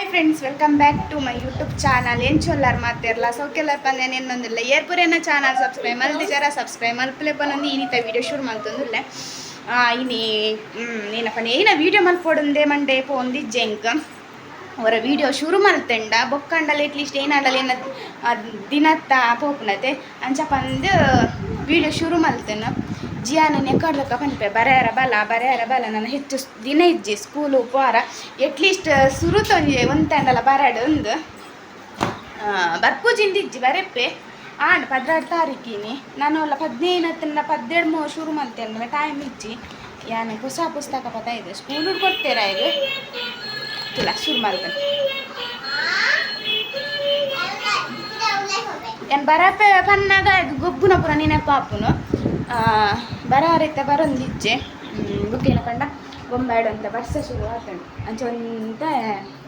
Hi friends welcome back to my YouTube channel ಏನು ಚೊಲ್ಲಾರ ಮಾತಿರಲ್ಲ ಸೌಕೆಲ್ಲರ್ ಪಂದ್ಯ ಬಂದಿಲ್ಲ ಏರ್ಪುರೇನ ಚಾನಲ್ ಸಬ್ಸ್ಕ್ರೈಬ್ ಜರ ಸಬ್ಸ್ಕ್ರೈಬ್ ಮಲ್ಪಲೆ ಪನ್ನೊಂದು ಏನಿತ್ತ ವೀಡಿಯೋ ಶುರು ಮಲ್ತೊಂದುಲ್ಲ ಇನಿ ಏನಪ್ಪ ಏನ ವೀಡಿಯೋ ಮಲ್ಪೊಡುಂದೆ ಮಂಡೆ ಪೋಂದಿ ಜೆಂಕ್ ಅವರ ವಿಡಿಯೋ ಶುರು ಮಲ್ತೆಂಡ ಬೊಕ್ಕಂಡಲ್ಲ ಅಟ್ಲೀಸ್ಟ್ ಏನಾಡಲ್ಲ ಏನ ದಿನತ್ತ ಪೋಪುನತೆ ಅಂಚ ಪಂದು ವಿಡಿಯೋ ಶುರು ಮಲ್ತೇನೆ ಜಿಯಾನ ನೆಕ್ಕಡ್ಲಕ್ಕ ಪನ್ಪೆ, ಬರೆಯರ ಬಲ ಬರೆಯರ ಬಲ, ನನ್ನ ಹೆಚ್ಚು ದಿನ ಇಜ್ಜಿ ಸ್ಕೂಲು ಉಪಹಾರ ಎಟ್ಲೀಸ್ಟ್ ಸುರು ತೊಂಜೆ ಒಂದಲ್ಲ ಬರಡು ಒಂದು. ಬರ್ಪೂಜಿಂದಿಜ್ಜಿ ಬರೆಪ್ಪೆ. ಆಂಡ್ ಪದ್ರಾಡು ತಾರೀಕಿನಿ ನಾನು ಅಲ್ಲ ಪದ್ನೈನತ್ತಿನ ಪದ್ದೆರಡು ಮೂರು ಶುರು ಮಾಡ್ತೇನೆ ಟೈಮ್ ಇಜ್ಜಿ. ಯಾನೆ ಹೊಸ ಪುಸ್ತಕ ಪತ ಇದೆ. ಸ್ಕೂಲ್ ಕೊಡ್ತೀರಾ ಇದು? ಇಲ್ಲ, ಶುರು ಮಾಡ್ತೇನೆ. ಏನು ಬರಪೆ ಪನ್ನಾಗ ಗೊಬ್ಬುನ ಪುರ ನೆನಪಾಪುನು ಬರಾರಿತ್ತೆ ಬರೊಂದಿಜ್ಜೆ. ಬುಕ್ಕಿನ ಕಂಡ ಬೊಂಬಾಡು ಅಂತ ವರ್ಷ ಶುರು ಆತಂಡು ಅಂಚ ಒಂತ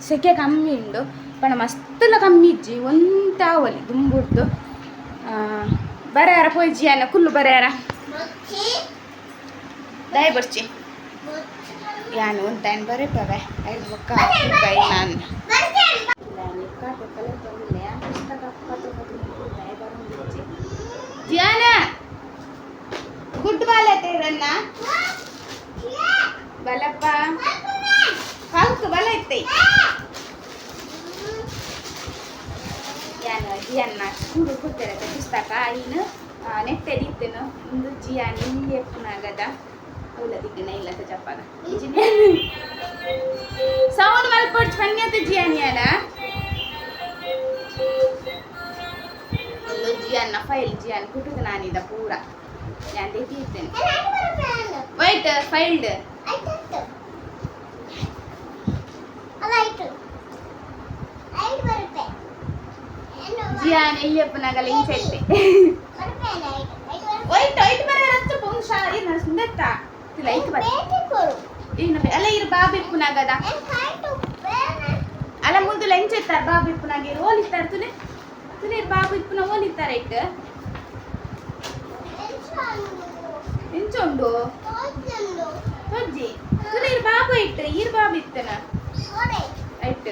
ಸೆಕೆ ಕಮ್ಮಿ ಉಂಡು. ಪಣ ಮಸ್ತುಲ ಕಮ್ಮಿ ಇಜ್ಜಿ. ಒಂತ ಒಲಿ ದುಂಬುಡ್ದು. ಬರೆಯಾರ ಪೊಯ್ಜಿ ಅನ್ನ. ಕುಲ್ಲು ಬರೆಯಾರ? ದಯ ಬರ್ಚಿ. ಯಾನು ಏನು ಬರೀಪವೆ ಐದು ಬೊಕ್ಕ ನಾನು. Good ball ಬಲಪ್ಪ. ಹಲ್ಕು ಬಲ ಐತೆ ಯಾನು ಜಿಯನ್ನ ಸ್ಕೂಲು ಕೊಡ್ತಾರೆ ಪುಸ್ತಕ ಇನ್ನು ನೆಟ್ಟೆ ದಿತ್ತನು ಒಂದು ಜಿಯ ಎಪ್ಪನಾಗದ ಅವಳ ದಿಗ್ಗನ ಇಲ್ಲ ಚಪ್ಪಾಗ ಸೌಂಡ್ ಮಲ್ಪಡ್ಚ್ ಜಿಯಾನಿ ಅಲ್ಲ? ಒಂದು ಜಿಯನ್ನ, ಫೈಲ್ ಜಿಯಾನ್ ಕುಟುದ ನಾನಿದ ಪೂರ. ഞാൻ തെറ്റിയിരുത്തൻ വൈറ്റ് ഫൈൽഡ് ಜಿಯಾನ್ ಎಲ್ಲಿಯಪ್ಪನಾಗ ಲಿಂಕ್ ವೈಟ್ ವೈಟ್ ಪುಂಶ ಏನು ಸುಂದತ್ತ ಲೈಕ್ ಬರ ಏನು ಅಲ್ಲ ಬಾಬಿ ಪುನಾಗದ ಅಲ್ಲ ಮುಂದೆ ಲಂಚ್ ಇರ್ತಾರೆ ಬಾಬಿ ಪುನಾಗ ಇರು ಓಲಿತ್ತಾರೆ ತುನೆ ತುನೆ ಬಾಬಿ ಪುನ ಓಲಿತ್ತಾರೆ ಐಟ್ ಎಂಚುಂಡು ತುಲೆ ಇರು ಬಾಬು ಇಟ್ಟು ಈರ್ ಬಾಬು ಇತ್ತನ ಐಟ್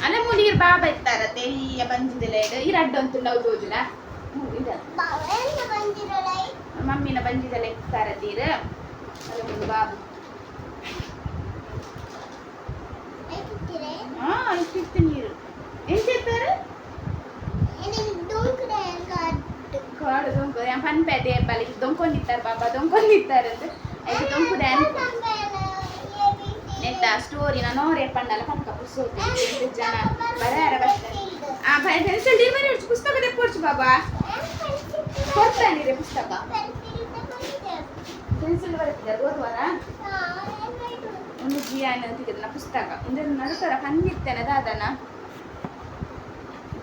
ಅಲ್ಲ ಮುಂದೆ ಇರು ಬಾಬಾ ಇತ್ತಾರತ್ತೆ ಈ ಬಂಜಿದಿಲ್ಲ ಇಡು ಈ ರಡ್ಡು ಅಂತ ನಾವು ಇದ. ಮಮ್ಮಿನ ಬಂಜಿದಲ್ಲ ಇತ್ತಾರತ್ತೀರ ಅಲ್ಲ అనిపిస్తున్నారు ఏం చెప్పారు? కాడు దొంకు పని పెద్ద చెప్పాలి. దొంకొని ఇస్తారు బాబా దొంకొని ఇస్తారు అంటే అయితే దొంకు నెట్ స్టోరీ నన్ను రేపండి అలా పని కప్పుడు జన బరే అరవస్తారు పని పెన్సిల్ డెలివరీ వచ్చి పుస్తకం తెప్పొచ్చు బాబా? కొడతాను రేపు పుస్తకం. పెన్సిల్ వరకు జరగదు కదా. ಜಿಯಾನ್ ಅಂತ ನಾ ಪುಸ್ತಕ. ಅಂದ್ರೆ ನಡುತರ ಕಂದಿತ್ತೇನೆ ದಾದನ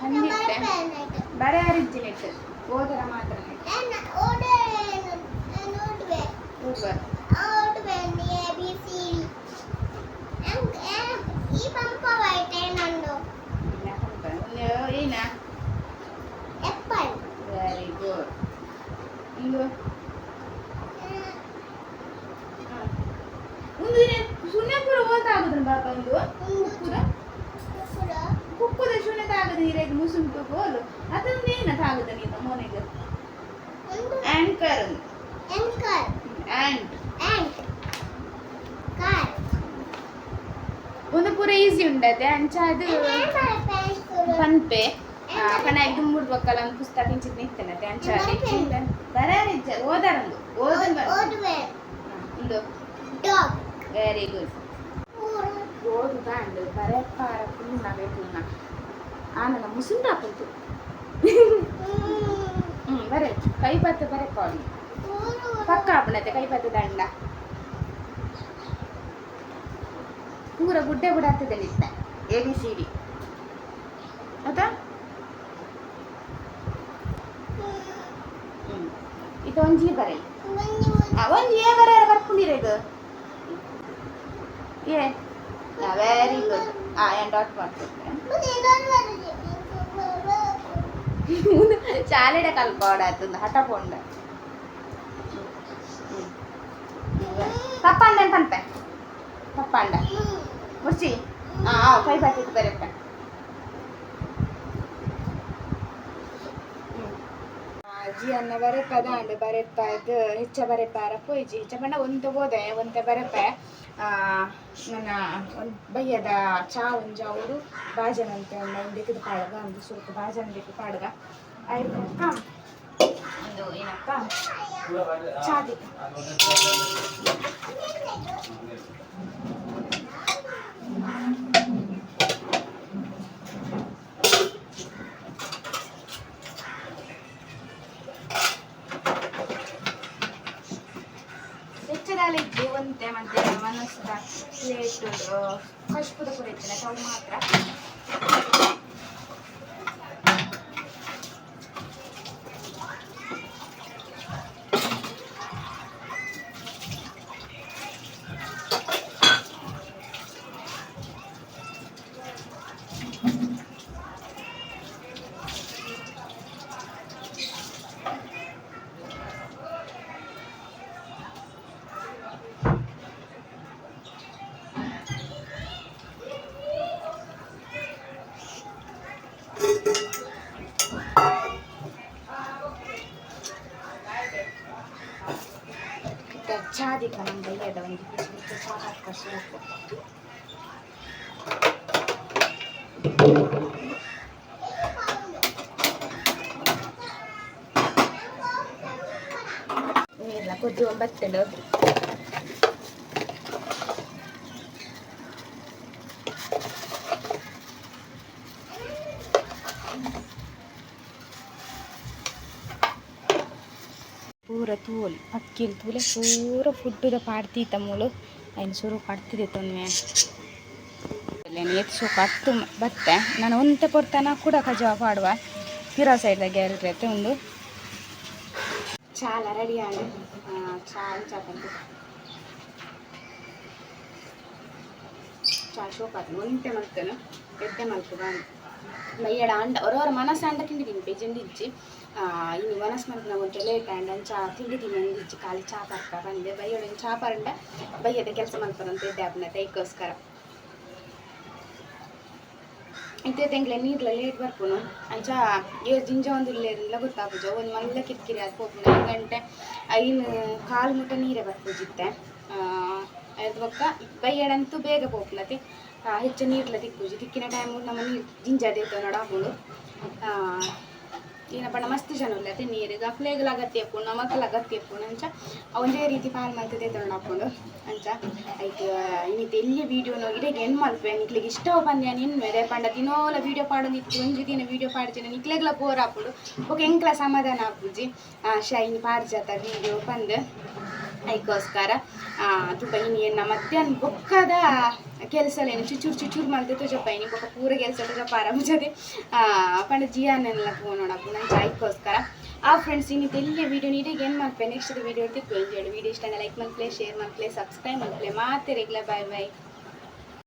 ಕಂದಿತ್ತೆ ಬರೆ ಅರಿಜಿನೆಟ್ ಓದರ ಮಾತ್ರ ಓದುವಾರ ಆಂಕರ್ ಆಂಡ್ ಒಂದು ಪೂರ ಈಸಿ ಉಂಡದೆ ಅಂಚ ಅದು ಪನ್ಪೆ ಪಣ ಇದು ಮೂರು ಬಕ್ಕಲ ಒಂದು ಪುಸ್ತಕ ಇಂಚಿತ್ ನಿಂತನತೆ ಅಂಚ ಬರಾರಿಜ್ಜ ಓದಾರಂದು ಓದನ್ ಒಂದು ವೆರಿ ಗುಡ್ ಓದು ತಾಂಡು ಬರೆಪಾರ ಪುಣ್ಣ ಬೇಪುಣ್ಣ ಆನಂದ ಮುಸುಂಡ ಕುಂತು ಹ್ಞೂ ಬರೆ ಕೈಪತ್ತು ಬರೆಪಾಡಿ ಪಕ್ಕ ಆಪಣತೆ ಕೈಪತ್ತು ದಂಡ ಪೂರ ಗುಡ್ಡೆ ಗುಡಾತ್ತದೆ ನಿತ್ತ ಎ ಬಿ ಸಿ ಡಿ ಆಯ್ತಾ ಹ್ಞೂ ಇದು ಒಂಜಿ ಬರಲಿ ಆ ಒಂಜಿ ಏ ಬರ ಬರ್ಕೊಂಡಿರ ಇದು ಏ ವೆರಿ ಗುಡ್ ಆ ಏನು ಡಾಟ್ ಮಾಡ್ತಿದ್ದೆ ಮುಂದೆ ಚಾಲೆಡೆ ಕಲ್ಪಾಡ ಆತಂದು ಹಠ ಪೊಂಡ ಹ್ಞೂ ತಪ್ಪಂದೆ ಅಂತಂತೆ ತಪ್ಪಂಡ ಮುರ್ಚಿ ಹಾಂ ಕೈ ಬಾತಿಗೆ ಬರುತ್ತೆ ಅಜ್ಜಿ ಅನ್ನ ಬರೆಪದ ಬರೆಪ ಇದು ಹೆಚ್ಚ ಬರೆಪಾರ ಇಜ್ಜಿ ಹೆಚ್ಚ ಪಂಡ ಒಂತೆ ಹೋದೆ ಒಂತೆ ಬರೆಪೆ ನನ್ನ ಒಂದು ಬಯ್ಯದ ಚಾ ಒಂಜ ಅವರು ಬಾಜನಂತೆ ಒಂದು ಒಂದಿಕ್ಕದು ಪಾಡ್ಗ ಒಂದು ಸ್ವಲ್ಪ ಬಾಜನ ಪಾಡ್ದ. ಪಾಡ್ಗ ಆಯ್ತಕ್ಕ ಒಂದು ಏನಪ್ಪ? ಚಾ ಹೆಚ್ಚದಾಲ ಪ್ಲೇಟ್ ಕಷ್ಪುದ ಕೂಡ ಇರ್ತದೆ ಅವು ಮಾತ್ರ ಇತ್ತ ಚಾದಿಕ ನಮ್ಮ ಬೈಯದ ಒಂದು ಪಿಚ್ಚು ಪಿಚ್ಚು ಚಾ ಹಾಕ ಸೋಪು ನೀರ್ಲ ಕೊದ್ದು ಒಂಬತ್ತೆಂಡು ಪೂರ ತೂಲ್ ಅಕ್ಕಿಲ್ ತೂಲೆ ಪೂರ ಫುಡ್ಡುದ ಪಾಡ್ತೀತ ಮೂಲು ಐನ್ ಶುರು ಪಡ್ತಿದೆ ತೊನ್ನೆ ಎತ್ತು ಕತ್ತು ಬತ್ತೆ. ನಾನು ಒಂತೆ ಪೊರ್ತನ ಕೂಡ ಕಜಾ ಪಾಡುವ. ಪಿರ ಸೈಡ್ದಾಗ ಎರಡು ಒಂದು ಚಾಲ ರೆಡಿ ಆಂಡು ಚಾ ಚಾಪಂತು ಚಾ ಶೋಪಾತು ಒಂತೆ ಮಲ್ತನು ಎದ್ದೆ ಮಲ್ತು ಬಾಂಡು ಮೈಯಡ ಅಂಡ ಅವರವರ ಮನಸ್ಸು ಅಂಡ ತಿಂದಿದ್ದೀನಿ ಬೇಜಂಡಿ ಇಜ್ಜಿ. ಇನ್ನು ಮನಸ್ಸು ಮಂತ್ ನಾವು ಒಂಟೆ ಲೇಟ್ ಆ್ಯಂಡ್ ಅಂಚ ತಿಂದಿದ್ದೀನಿ ಅಂದು ಇಜ್ಜಿ ಖಾಲಿ ಚಾ ಪರ್ಕ ಬಂದೆ. ಬೈಯೊಡ ಚಾ ಪರಂಡ ಬೈಯದ ಕೆಲಸ ಮಾಡ್ತಾರಂತ ಇದ್ದೆ ಅಪ್ಪನ ತೈಕೋಸ್ಕರ ಇತ್ತೆ ತೆಂಗ್ಲೆ ನೀರ್ಲ ಲೇಟ್ ಬರ್ಪುನು. ಅಂಚ ಏಳು ಜಿಂಜ ಒಂದು ಇಲ್ಲೇರಿಲ್ಲ ಗೊತ್ತಾಪುಜ ಒಂದು ಮಲ್ಲ ಕಿರಿಕಿರಿ ಅದು ಹೋಗ್ಬೋದು ಗಂಟೆ ಐನು ಕಾಲು ಮುಟ್ಟ ನೀರೇ ಬರ್ಪುಜಿತ್ತೆ. ಅದು ಬೊಕ್ಕ ಬೈಯಡಂತೂ ಬೇಗ ಪೋಪ್ಲತಿ ಹೆಚ್ಚು ನೀರ್ಲ ತಿಕ್ಕುಜಿ ತಿಕ್ಕಿನ ಟೈಮ್ ನಮ್ಮ ನೀರು ಜಿಂಜಾದ ಇರ್ತವೆ ನೋಡ ಹಾಕೊಂಡು ಈನ ಪಂಡ ಮಸ್ತ್ ಜನ ಉಲ್ಲತೆ ನೀರಿಗೆ ಪ್ಲೇಗ್ಲ ಅಗತ್ಯ ಎಪ್ಪುಂಡು ಮಕ್ಕಳ ಅಗತ್ಯ ಎಪ್ಪುಂಡು ಅಂಚ ಒಂದೇ ರೀತಿ ಪಾಲ್ ಮಾಡ್ತದೆ ತಗೊಂಡಾಕೊಂಡು ಅಂಚ. ಆಯ್ತು ಇನ್ನಿತ್ತು ಎಲ್ಲಿ ವೀಡಿಯೋ ಇಡೆಗೆ ಏನು ಮಲ್ಪೆ ನಿಕ್ಲಿಗೆ ಇಷ್ಟ ಬಂದೆ ನಿನ್ಮೇಲೆ ಪಂಡ ದಿನೋಲ ವೀಡಿಯೋ ಪಾಡು ನಿಂತು ಒಂದು ದಿನ ವೀಡಿಯೋ ಪಾಡ್ತೀನಿ, ನಿಕ್ಲೆಗ್ಲ ಬೋರ್ ಹಾಕೊಂಡು ಓಕೆ ಎಂಕ್ಲ ಸಮಾಧಾನ ಹಾಪುಜಿ ಶೈನ್ ಪಾರ್ಜಾತ ವೀಡಿಯೋ ಬಂದು ಅದಕ್ಕೋಸ್ಕರ ಇನ್ನು ಮತ್ತೆ ಮಧ್ಯಾಹ್ನ ಬೊಕ್ಕದ ಕೆಲಸ ಏನು ಚುಚೂರು ಚುಚೂರು ಮಲ್ತಿತ್ತು ತುಜಪ್ಪ ಇನಿ ಬೊಕ್ಕ ಪೂರ ಕೆಲಸ ತುಜಪ್ಪ ಜೊತೆ. ಪಂಡ ಜಿಯಾನೆಲ್ಲ ನೋಡಪ್ಪ ನನ್ನ ಚಾಯ್ಕೋಸ್ಕರ ಆ ಫ್ರೆಂಡ್ಸ್ ಇನ್ನು ತೆಲ್ಲಿ ವೀಡಿಯೋ ನೀಡಿಗೆ ಏನು ಮಾಡ್ತೇನೆ ನೆಕ್ಸ್ಟ್ ವೀಡಿಯೋ ಹೇಳಿ ವೀಡಿಯೋ ಇಷ್ಟ ಲೈಕ್ ಮಾಡ್ಲೇ ಶೇರ್ ಮಾಡ್ಲೇ ಸಬ್ಸ್ಕ್ರೈಬ್ ಮಾಡ್ಲೇ ಮತ್ತೆ ರೆಗ್ಯುಲರ್ ಬಾಯ್ ಬಾಯ್